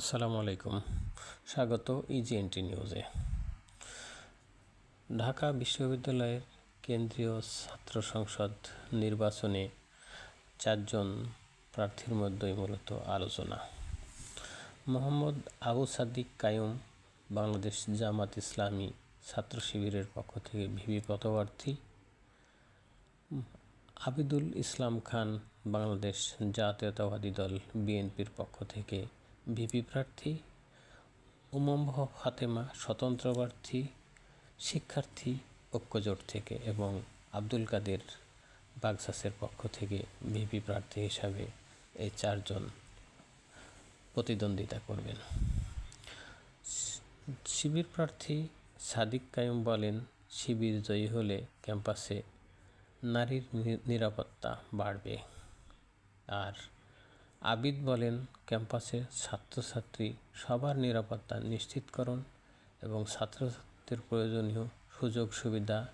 আসসালামু আলাইকুম। স্বাগত ইজিএনটি নিউজে ঢাকা বিশ্ববিদ্যালয়ের কেন্দ্রীয় ছাত্র সংসদ নির্বাচনে চারজন প্রার্থীর মধ্যেই মূলত আলোচনা। মোহাম্মদ আবু সাদিক কায়ুম বাংলাদেশ জামাত ইসলামী ছাত্র শিবিরের পক্ষ থেকে ভিভি পদপ্রার্থী। আবিদুল ইসলাম খান বাংলাদেশ জাতীয়তাবাদী দল বিএনপির পক্ষ থেকে ভিপি প্রার্থী উমম ফাতেমা, স্বতন্ত্র প্রার্থী, শিক্ষার্থী, ঐক্যজোট থেকে এবং আব্দুল কাদের বাগসাসের পক্ষ থেকে ভিপি প্রার্থী হিসাবে এই চারজন প্রতিদ্বন্দ্বিতা করবেন। শিবির প্রার্থী সাদিক কায়ুম বলেন, শিবির জয়ী হলে ক্যাম্পাসে নারীর নিরাপত্তা বাড়বে। আর আবিদ বলেন, ক্যাম্পাসে ছাত্রছাত্রী সবার নিরাপত্তা নিশ্চিতকরণ এবং ছাত্রছাত্রীদের প্রয়োজনীয় সুযোগ সুবিধা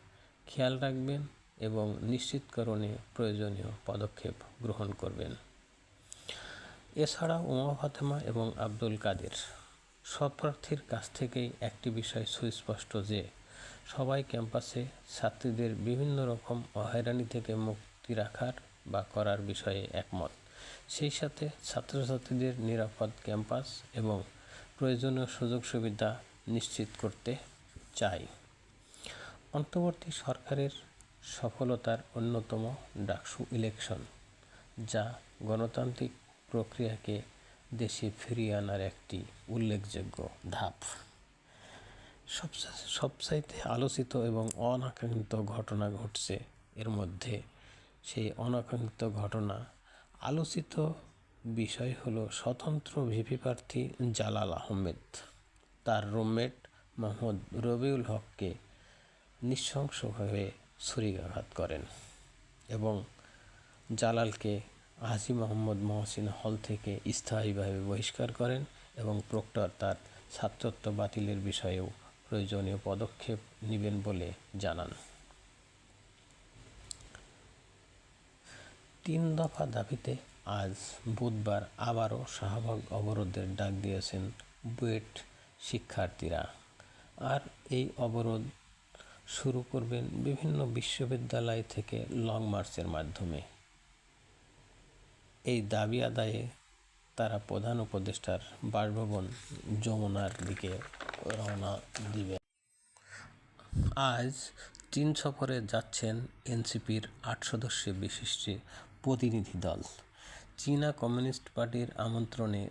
খেয়াল রাখবেন এবং নিশ্চিতকরণে প্রয়োজনীয় পদক্ষেপ গ্রহণ করবেন। এছাড়া উমা ফাতেমা এবং আব্দুল কাদের সব প্রার্থীর কাছ থেকেই একটি বিষয় সুস্পষ্ট যে, সবাই ক্যাম্পাসে ছাত্রীদের বিভিন্ন রকম হয়রানি থেকে মুক্তি রাখার বা করার বিষয়ে একমত। সেই সাথে ছাত্রছাত্রীদের নিরাপদ ক্যাম্পাস এবং প্রয়োজনীয় সুযোগ সুবিধা নিশ্চিত করতে চাই। অন্তর্বর্তী সরকারের সফলতার অন্যতম ডাকসু ইলেকশন যা গণতান্ত্রিক প্রক্রিয়াকে দেশে ফিরিয়ে আনার একটি উল্লেখযোগ্য ধাপ। সবচেয়ে সবচাইতে আলোচিত এবং অনাকাঙ্ক্ষিত ঘটনা ঘটছে এর মধ্যে। সেই অনাকাঙ্ক্ষিত ঘটনা আলোচিত বিষয় হলো স্বতন্ত্র ভিপি প্রার্থী জালাল আহমেদ। তার রুমমেট মোহাম্মদ রবিউল হককে নৃশংসভাবে ছুরিকাঘাত করেন এবং জালালকে হাজি মোহাম্মদ মহসিন হল থেকে স্থায়ীভাবে বহিষ্কার করেন এবং প্রক্টর তার ছাত্রত্ব বাতিলের বিষয়েও প্রয়োজনীয় পদক্ষেপ নেবেন বলে জানান। তিন দফা দাবিতে আজ বুধবার আবারও শাহবাগ অবরোধের ডাক দিয়েছেন বুয়েট শিক্ষার্থীরা। আর এই অবরোধ শুরু করবেন বিভিন্ন বিশ্ববিদ্যালয় থেকে লং মার্চের মাধ্যমে। এই দাবি আদায়ে তারা প্রধান উপদেষ্টার বাসভবন যমুনার দিকে রওনা দিবে। আজ চীন সফরে যাচ্ছেন এনসিপির আট সদস্য বিশিষ্ট প্রতিনিধি দল। চীনা কমিউনিস্ট পার্টির আমন্ত্রণে